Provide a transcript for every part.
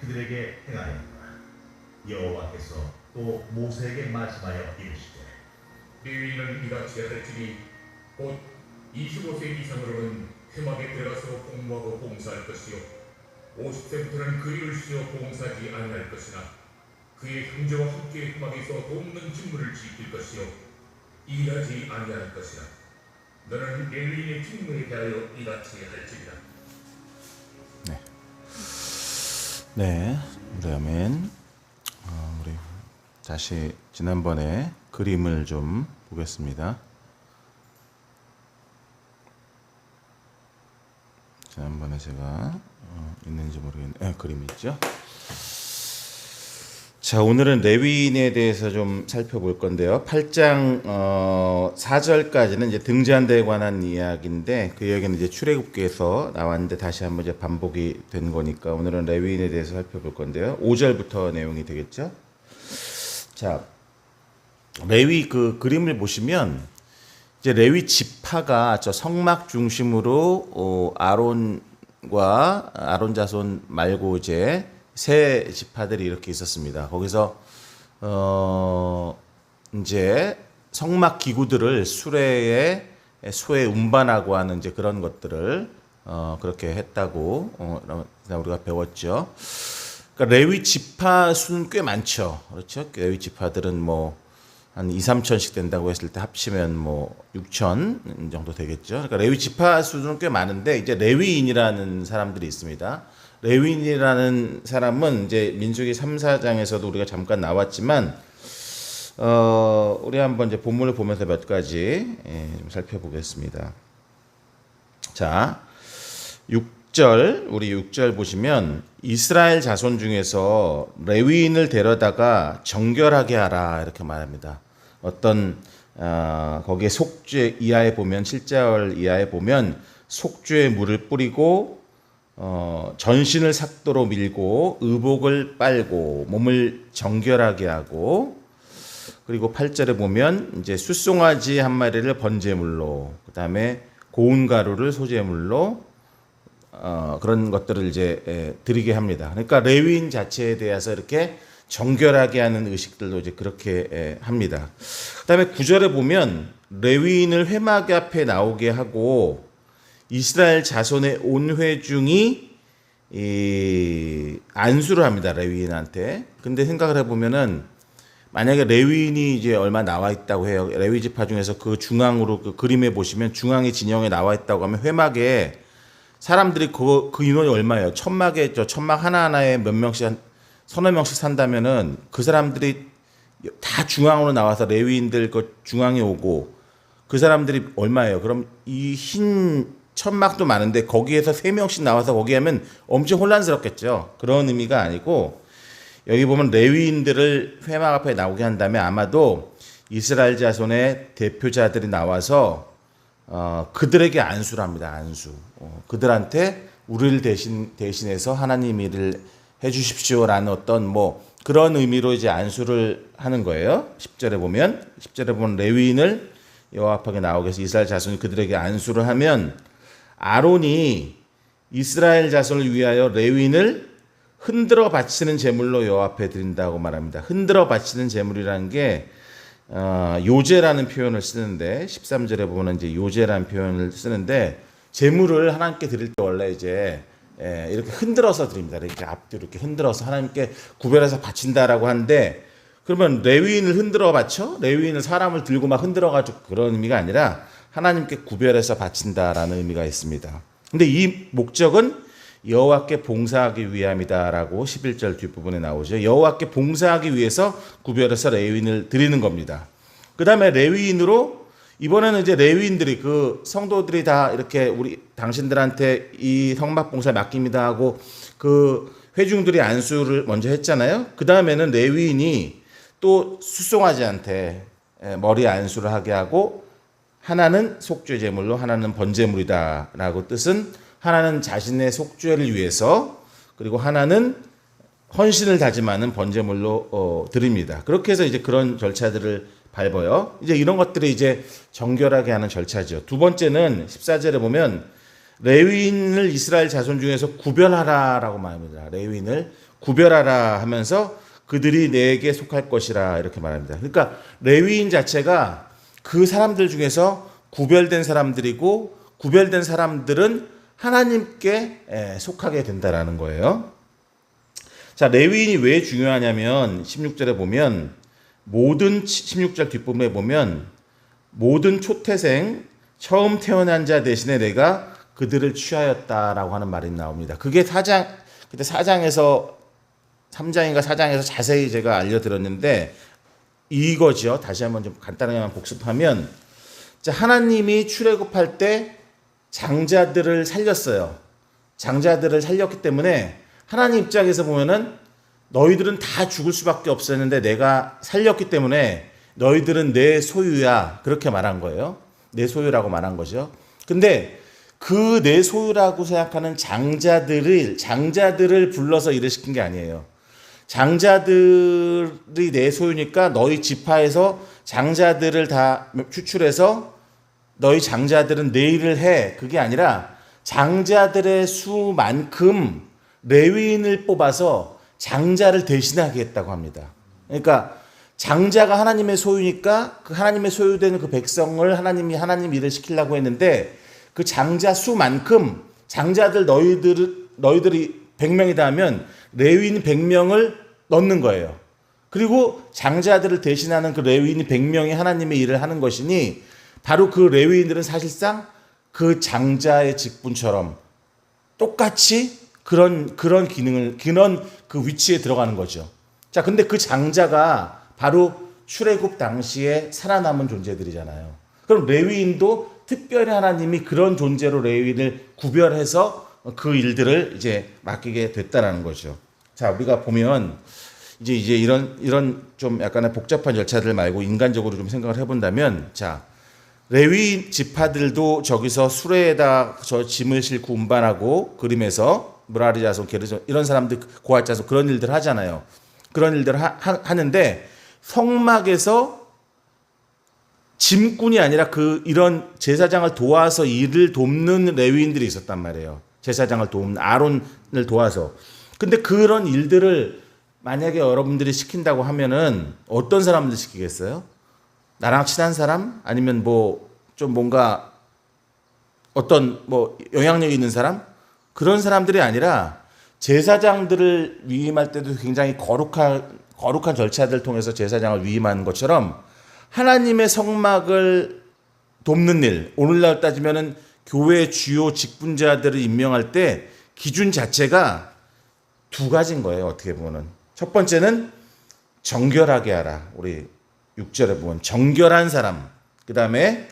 그들에게 행하였더라. 여호와께서 또 모세에게 말씀하여 이르시되 레위인은 이같이 할지니 곧 25세 이상으로는 회막에 들어가서 공부하고 봉사할 것이요 50세부터는 그리를 씌워 봉사하지 아니할 것이나 그의 형제와 함께 회막에서 돕는 직무를 지킬 것이요 일하지 아니할 것이나 너는 레위인의 직무에 대하여 이같이 할지니라 네, 우리 아멘. 어, 우리 다시 지난번에 그림을 좀 보겠습니다. 지난번에 제가 어, 있는지 모르겠네. 네, 그림 있죠. 자, 오늘은 레위인에 대해서 좀 살펴볼 건데요. 8장 어, 4절까지는 이제 등잔대에 관한 이야기인데 그 이야기는 이제 출애굽기에서 나왔는데 다시 한번 이제 반복이 된 거니까 오늘은 레위인에 대해서 살펴볼 건데요. 5절부터 내용이 되겠죠. 자, 레위 그 그림을 보시면 이제 레위 지파가 저 성막 중심으로 어, 아론과 아론 자손 말고 이제 세 지파들이 이렇게 있었습니다. 거기서 어 이제 성막 기구들을 수레에 소에 운반하고 하는 이제 그런 것들을 어 그렇게 했다고 어 우리가 배웠죠. 그러니까 레위 지파 수는 꽤 많죠. 그렇죠? 레위 지파들은 뭐 한 2, 3천씩 된다고 했을 때 합치면 뭐 6천 정도 되겠죠. 그러니까 레위 지파 수는 꽤 많은데 이제 레위인이라는 사람들이 있습니다. 레위인이라는 사람은 이제 민수기 3, 4장에서도 우리가 잠깐 나왔지만 어 우리 한번 이제 본문을 보면서 몇 가지 예, 좀 살펴보겠습니다. 자, 6절 우리 6절 보시면 이스라엘 자손 중에서 레위인을 데려다가 정결하게 하라 이렇게 말합니다. 어떤 아, 거기에 속죄 이하에 보면 7절 이하에 보면 속죄의 물을 뿌리고 어, 전신을 삭도로 밀고 의복을 빨고 몸을 정결하게 하고 그리고 8절에 보면 이제 숫송아지 한 마리를 번제물로 그다음에 고운 가루를 소제물로 어, 그런 것들을 이제 에, 드리게 합니다. 그러니까 레위인 자체에 대해서 이렇게 정결하게 하는 의식들도 이제 그렇게 에, 합니다. 그다음에 구절에 보면 레위인을 회막 앞에 나오게 하고 이스라엘 자손의 온 회중이 이 안수를 합니다 레위인한테. 근데 생각을 해보면은 만약에 레위인이 이제 얼마 나와 있다고 해요. 레위 지파 중에서 그 중앙으로 그 그림에 보시면 중앙의 진영에 나와 있다고 하면 회막에 사람들이 그, 그 인원이 얼마예요? 천막에 저 천막 하나 하나에 몇 명씩 한 서너 명씩 산다면은 그 사람들이 다 중앙으로 나와서 레위인들 그 중앙에 오고 그 사람들이 얼마예요? 그럼 이 흰 천막도 많은데 거기에서 세 명씩 나와서 거기 하면 엄청 혼란스럽겠죠. 그런 의미가 아니고 여기 보면 레위인들을 회막 앞에 나오게 한 다음에 아마도 이스라엘 자손의 대표자들이 나와서 어, 그들에게 안수를 합니다. 안수. 어, 그들한테 우리를 대신 대신해서 하나님 일을 해 주십시오라는 어떤 뭐 그런 의미로 이제 안수를 하는 거예요. 10절에 보면 10절에 보면 레위인을 여호와 앞에 나오게 해서 이스라엘 자손이 그들에게 안수를 하면 아론이 이스라엘 자손을 위하여 레위인을 흔들어 바치는 제물로 여호와 앞에 드린다고 말합니다. 흔들어 바치는 제물이라는 게 어, 요제라는 표현을 쓰는데 13절에 보면 이제 요제라는 표현을 쓰는데 제물을 하나님께 드릴 때 원래 이제 예, 이렇게 흔들어서 드립니다. 이렇게 앞뒤로 이렇게 흔들어서 하나님께 구별해서 바친다라고 하는데 그러면 레위인을 흔들어 바쳐? 레위인을 사람을 들고 막 흔들어 가지고 그런 의미가 아니라 하나님께 구별해서 바친다라는 의미가 있습니다. 근데 이 목적은 여호와께 봉사하기 위함이다라고 11절 뒷부분에 나오죠. 여호와께 봉사하기 위해서 구별해서 레위인을 드리는 겁니다. 그다음에 레위인으로 이번에는 이제 레위인들이 그 성도들이 다 이렇게 우리 당신들한테 이 성막 봉사 맡깁니다 하고 그 회중들이 안수를 먼저 했잖아요. 그 다음에는 레위인이 또 수송아지한테 머리 안수를 하게 하고 하나는 속죄 제물로 하나는 번제물이다라고 뜻은 하나는 자신의 속죄를 위해서 그리고 하나는 헌신을 다짐하는 번제물로 어, 드립니다. 그렇게 해서 이제 그런 절차들을 밟아요. 이제 이런 것들이 이제 정결하게 하는 절차죠. 두 번째는 14절에 보면 레위인을 이스라엘 자손 중에서 구별하라라고 말합니다. 레위인을 구별하라 하면서 그들이 내게 속할 것이라 이렇게 말합니다. 그러니까 레위인 자체가 그 사람들 중에서 구별된 사람들이고 구별된 사람들은 하나님께 예, 속하게 된다라는 거예요. 자, 레위인이 왜 중요하냐면 16절에 보면 모든 16절 뒷부분에 보면 모든 초태생 처음 태어난 자 대신에 내가 그들을 취하였다라고 하는 말이 나옵니다. 그게 사장 그때 사장에서 3장인가 4장에서 자세히 제가 알려드렸는데 이거죠. 다시 한번 좀 간단하게만 복습하면 자, 하나님이 출애굽할 때 장자들을 살렸어요. 장자들을 살렸기 때문에 하나님 입장에서 보면은 너희들은 다 죽을 수밖에 없었는데 내가 살렸기 때문에 너희들은 내 소유야. 그렇게 말한 거예요. 내 소유라고 말한 거죠. 근데 그 내 소유라고 생각하는 장자들을 장자들을 불러서 일을 시킨 게 아니에요. 장자들이 내 소유니까 너희 지파에서 장자들을 다 추출해서 너희 장자들은 내 일을 해. 그게 아니라 장자들의 수만큼 레위인을 뽑아서 장자를 대신하게 했다고 합니다. 그러니까 장자가 하나님의 소유니까 그 하나님의 소유되는 그 백성을 하나님이 하나님 일을 시키려고 했는데 그 장자 수만큼 장자들 너희들 너희들이 100명이다 하면 레위인 100명을 넣는 거예요. 그리고 장자들을 대신하는 그 레위인 100명이 하나님의 일을 하는 것이니 바로 그 레위인들은 사실상 그 장자의 직분처럼 똑같이 그런 그런 기능을 그런 그 위치에 들어가는 거죠. 자, 근데 그 장자가 바로 출애굽 당시에 살아남은 존재들이잖아요. 그럼 레위인도 특별히 하나님이 그런 존재로 레위인을 구별해서 그 일들을 이제 맡기게 됐다라는 거죠. 자, 우리가 보면 이제 이제 이런 이런 좀 약간의 복잡한 절차들 말고 인간적으로 좀 생각을 해본다면 자 레위 지파들도 저기서 수레에다 저 짐을 싣고 운반하고 그림에서 무라리 자손 게르손 이런 사람들 고아 자손 그런 일들 하잖아요. 그런 일들 하, 하, 는데 성막에서 짐꾼이 아니라 그 이런 제사장을 도와서 일을 돕는 레위인들이 있었단 말이에요. 제사장을 돕는 아론을 도와서. 근데 그런 일들을 만약에 여러분들이 시킨다고 하면은 어떤 사람들 시키겠어요? 나랑 친한 사람? 아니면 뭐 좀 뭔가 어떤 뭐 영향력 있는 사람? 그런 사람들이 아니라 제사장들을 위임할 때도 굉장히 거룩한 거룩한 절차들을 통해서 제사장을 위임하는 것처럼 하나님의 성막을 돕는 일, 오늘날 따지면은 교회 주요 직분자들을 임명할 때 기준 자체가 두 가지인 거예요. 어떻게 보면은 첫 번째는 정결하게 하라. 우리 6절에 보면 정결한 사람. 그다음에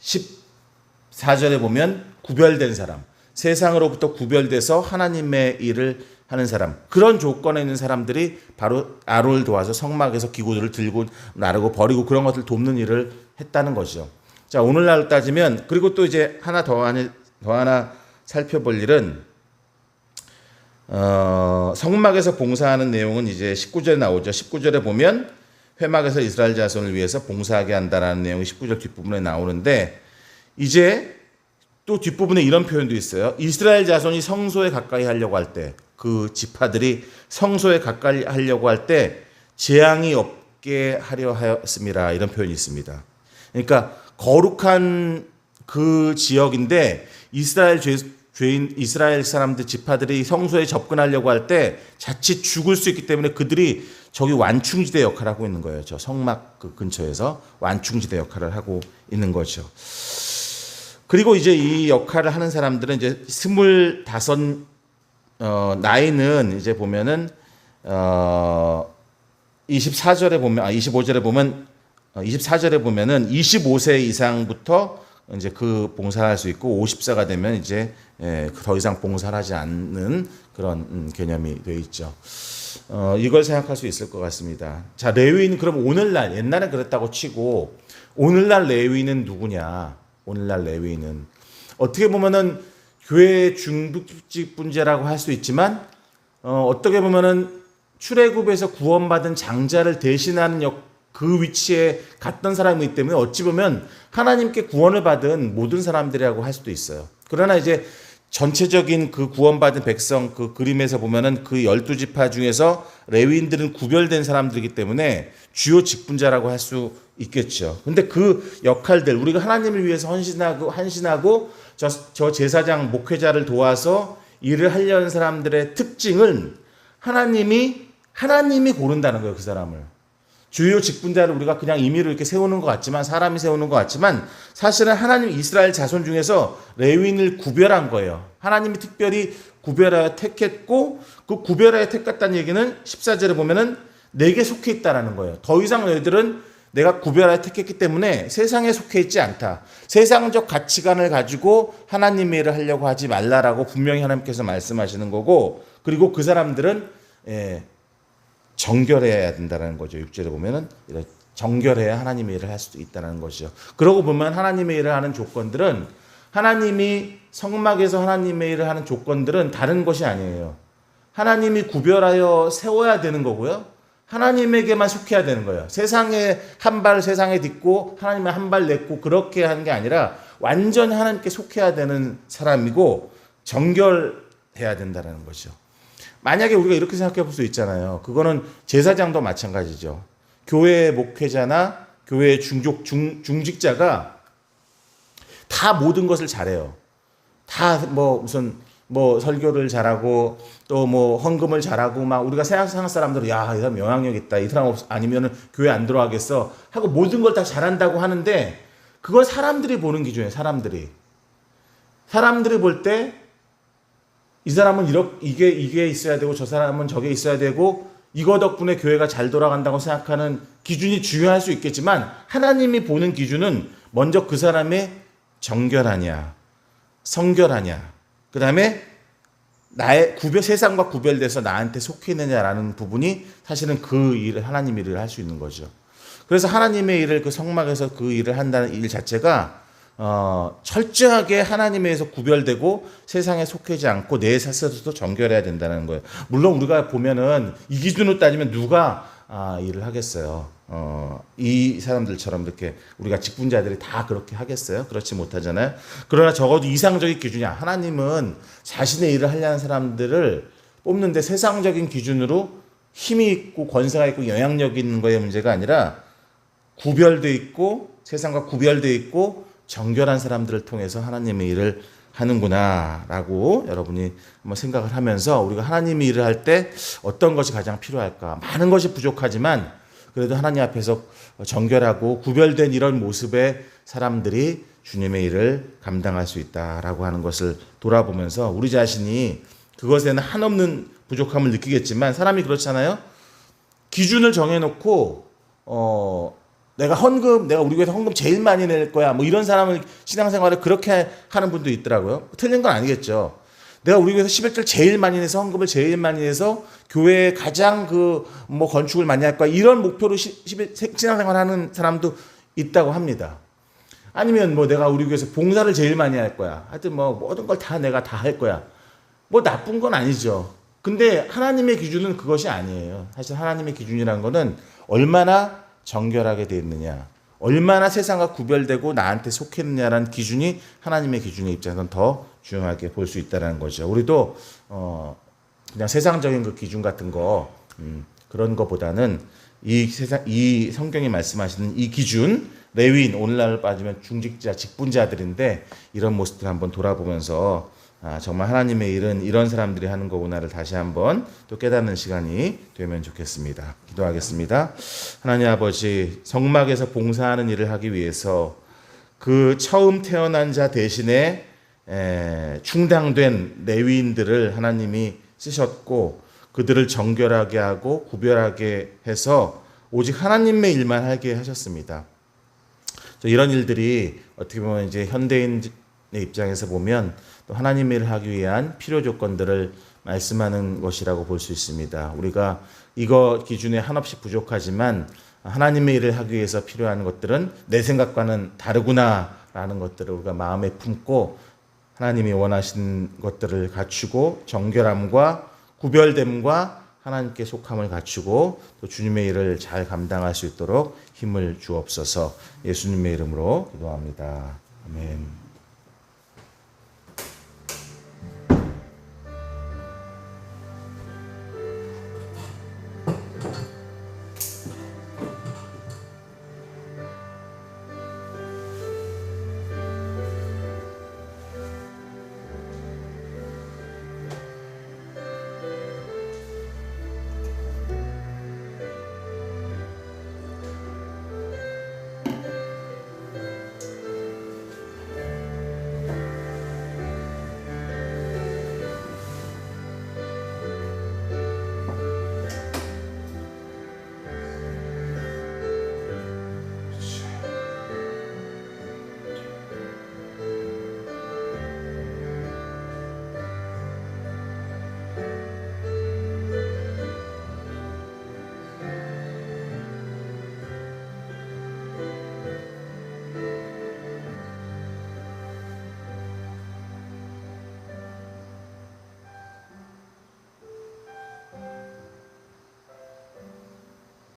14절에 보면 구별된 사람. 세상으로부터 구별돼서 하나님의 일을 하는 사람. 그런 조건에 있는 사람들이 바로 아론을 도와서 성막에서 기구들을 들고 나르고 버리고 그런 것들 돕는 일을 했다는 거죠. 자, 오늘날 따지면 그리고 또 이제 하나 더 하나, 더 하나 살펴볼 일은 어, 성막에서 봉사하는 내용은 이제 19절에 나오죠. 19절에 보면 회막에서 이스라엘 자손을 위해서 봉사하게 한다라는 내용이 19절 뒷부분에 나오는데 이제 또 뒷부분에 이런 표현도 있어요. 이스라엘 자손이 성소에 가까이 하려고 할 때 그 지파들이 성소에 가까이 하려고 할 때 재앙이 없게 하려 하였습니다. 이런 표현이 있습니다. 그러니까 거룩한 그 지역인데 이스라엘 죄, 죄인 이스라엘 사람들 지파들이 성소에 접근하려고 할 때 자칫 죽을 수 있기 때문에 그들이 저기 완충지대 역할을 하고 있는 거예요. 저 성막 그 근처에서 완충지대 역할을 하고 있는 거죠. 그리고 이제 이 역할을 하는 사람들은 이제 스물다섯 어, 나이는 이제 보면은 어, 24절에 보면 아 25절에 보면 어, 24절에 보면은 25세 이상부터 이제 그 봉사를 할수 있고 50세가 되면 이제 예, 더 이상 봉사를 하지 않는 그런 음, 개념이 되어 있죠. 어, 이걸 생각할 수 있을 것 같습니다. 자, 레위인 그럼 오늘날 옛날에 그랬다고 치고 오늘날 레위인은 누구냐? 오늘날 레위인은 어떻게 보면은 교회 중직분제라고 할 수 있지만 어, 어떻게 보면은 출애굽에서 구원받은 장자를 대신하는 역, 그 위치에 갔던 사람이기 때문에 어찌 보면 하나님께 구원을 받은 모든 사람들이라고 할 수도 있어요. 그러나 이제 전체적인 그 구원받은 백성 그 그림에서 보면은 그 열두 지파 중에서 레위인들은 구별된 사람들이기 때문에 주요 직분자라고 할 수 있겠죠. 근데 그 역할들 우리가 하나님을 위해서 헌신하고 헌신하고 저, 저 제사장 목회자를 도와서 일을 하려는 사람들의 특징은 하나님이 하나님이 고른다는 거예요, 그 사람을. 주요 직분자를 우리가 그냥 임의로 이렇게 세우는 것 같지만 사람이 세우는 것 같지만 사실은 하나님 이스라엘 자손 중에서 레위인을 구별한 거예요. 하나님이 특별히 구별하여 택했고 그 구별하여 택했다는 얘기는 14절에 보면은 내게 속해 있다라는 거예요. 더 이상 너희들은 내가 구별하여 택했기 때문에 세상에 속해 있지 않다. 세상적 가치관을 가지고 하나님의 일을 하려고 하지 말라라고 분명히 하나님께서 말씀하시는 거고 그리고 그 사람들은 예, 정결해야 된다는 거죠. 6절에 보면은 정결해야 하나님의 일을 할 수도 있다는 것이죠. 그러고 보면 하나님의 일을 하는 조건들은 하나님이 성막에서 하나님의 일을 하는 조건들은 다른 것이 아니에요. 하나님이 구별하여 세워야 되는 거고요. 하나님에게만 속해야 되는 거예요. 세상에 한 발 세상에 딛고 하나님의 한 발 냈고 그렇게 하는 게 아니라 완전히 하나님께 속해야 되는 사람이고 정결해야 된다는 거죠. 만약에 우리가 이렇게 생각해 볼 수 있잖아요. 그거는 제사장도 마찬가지죠. 교회 목회자나 교회 중족 중, 중직자가 다 모든 것을 잘해요. 다 뭐 무슨 뭐 설교를 잘하고 또 뭐 헌금을 잘하고 막 우리가 생각하는 사람들은 야이 사람 영향력 있다 이 사람 없 아니면은 교회 안 들어가겠어 하고 모든 걸 다 잘한다고 하는데 그걸 사람들이 보는 기준이에요 사람들이 사람들이 볼 때 이 사람은 이렇게 이게 이게 있어야 되고 저 사람은 저게 있어야 되고 이거 덕분에 교회가 잘 돌아간다고 생각하는 기준이 중요할 수 있겠지만 하나님이 보는 기준은 먼저 그 사람의 정결하냐 성결하냐 그 다음에 나의 구별 세상과 구별돼서 나한테 속해 있느냐라는 부분이 사실은 그 일을 하나님 일을 할 수 있는 거죠. 그래서 하나님의 일을 그 성막에서 그 일을 한다는 일 자체가 어, 철저하게 하나님에 의해서 구별되고 세상에 속하지 않고 내 자체도 정결해야 된다는 거예요. 물론 우리가 보면은 이 기준으로 따지면 누가 아, 일을 하겠어요. 어, 이 사람들처럼 이렇게 우리가 직분자들이 다 그렇게 하겠어요? 그렇지 못하잖아요. 그러나 적어도 이상적인 기준이야. 하나님은 자신의 일을 하려는 사람들을 뽑는데 세상적인 기준으로 힘이 있고 권세가 있고 영향력 있는 거의 문제가 아니라 구별돼 있고 세상과 구별돼 있고 정결한 사람들을 통해서 하나님의 일을 하는구나라고 여러분이 한번 생각을 하면서 우리가 하나님의 일을 할 때 어떤 것이 가장 필요할까? 많은 것이 부족하지만 그래도 하나님 앞에서 정결하고 구별된 이런 모습의 사람들이 주님의 일을 감당할 수 있다라고 하는 것을 돌아보면서 우리 자신이 그것에는 한없는 부족함을 느끼겠지만 사람이 그렇잖아요. 기준을 정해놓고 어 내가 헌금 내가 우리 교회에서 헌금 제일 많이 낼 거야 뭐 이런 사람을 신앙생활을 그렇게 하는 분도 있더라고요. 틀린 건 아니겠죠. 내가 우리 교회에서 11절 제일 많이 내서 헌금을 제일 많이 내서 교회에 가장 그 뭐 건축을 많이 할 거야 이런 목표로 시, 신앙생활 하는 사람도 있다고 합니다. 아니면 뭐 내가 우리 교회에서 봉사를 제일 많이 할 거야. 하여튼 뭐 모든 걸 다 내가 다 할 거야. 뭐 나쁜 건 아니죠. 근데 하나님의 기준은 그것이 아니에요. 사실 하나님의 기준이란 거는 얼마나 정결하게 되어 있느냐, 얼마나 세상과 구별되고 나한테 속했느냐라는 기준이 하나님의 기준의 입장에서는 더 중요하게 볼 수 있다는 거죠. 우리도 어 그냥 세상적인 그 기준 같은 거 음, 그런 거보다는 이 세상 이 성경이 말씀하시는 이 기준 레위인 오늘날 빠지면 중직자 직분자들인데 이런 모습들 한번 돌아보면서 아, 정말 하나님의 일은 이런 사람들이 하는 거구나를 다시 한번 또 깨닫는 시간이 되면 좋겠습니다. 기도하겠습니다. 하나님 아버지 성막에서 봉사하는 일을 하기 위해서 그 처음 태어난 자 대신에 에, 충당된 레위인들을 하나님이 쓰셨고 그들을 정결하게 하고 구별하게 해서 오직 하나님의 일만 하게 하셨습니다. 이런 일들이 어떻게 보면 이제 현대인의 입장에서 보면 또 하나님의 일을 하기 위한 필요 조건들을 말씀하는 것이라고 볼 수 있습니다. 우리가 이거 기준에 한없이 부족하지만 하나님의 일을 하기 위해서 필요한 것들은 내 생각과는 다르구나라는 것들을 우리가 마음에 품고 하나님이 원하신 것들을 갖추고 정결함과 구별됨과 하나님께 속함을 갖추고 또 주님의 일을 잘 감당할 수 있도록 힘을 주옵소서 예수님의 이름으로 기도합니다. 아멘.